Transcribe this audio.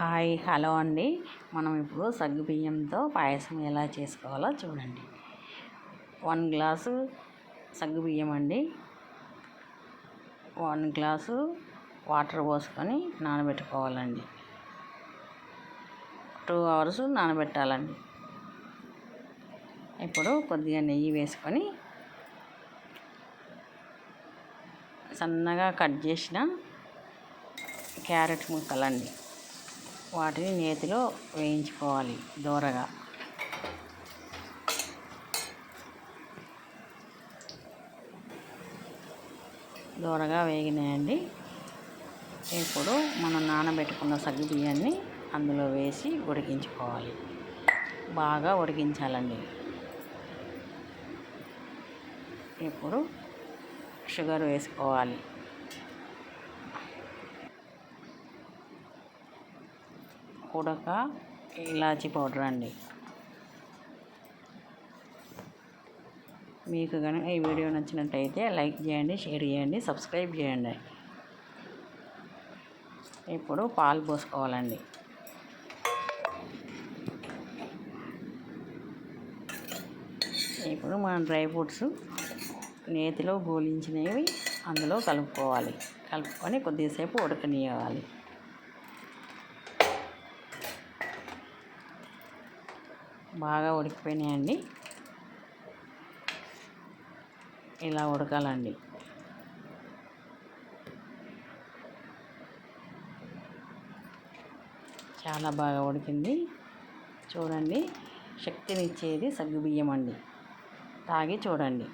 Hi hello అండి. మనం ఇప్పుడు సగ్గు బియ్యంతో పాయసం ఎలా చేసుకోవాలో చూడండి. వన్ గ్లాసు సగ్గు బియ్యం అండి. వన్ గ్లాసు వాటర్ పోసుకొని నానబెట్టుకోవాలండి. Two hours నానబెట్టాలండి. ఇప్పుడు కొద్దిగా నెయ్యి వేసుకొని సన్నగా కట్ చేసిన క్యారెట్ ముక్కలండి. వాటిని నేతిలో వేయించుకోవాలి దూరగా. దూరగా వేగినాయండి. ఇప్పుడు మనం నానబెట్టుకున్న సగ్గు బియ్యాన్ని అందులో వేసి ఉడికించుకోవాలి. బాగా ఉడికించాలండి. ఇప్పుడు షుగర్ వేసుకోవాలి. ఉడక ఇలాచీ పౌడర్ అండి. మీకు కనుక ఈ వీడియో నచ్చినట్టయితే లైక్ చేయండి షేర్ చేయండి సబ్స్క్రైబ్ చేయండి. ఇప్పుడు పాలు పోసుకోవాలండి. ఇప్పుడు మన డ్రై ఫ్రూట్స్ నేతిలో గోలించినవి అందులో కలుపుకోవాలి. కలుపుకొని కొద్దిసేపు ఉడకనివ్వాలి బాగా ఉడికిపోయినాయండి. ఇలా ఉడకాలండి. చాలా బాగా ఉడికింది. చూడండి శక్తినిచ్చేది సగ్గుబియ్యం అండి తాగి చూడండి.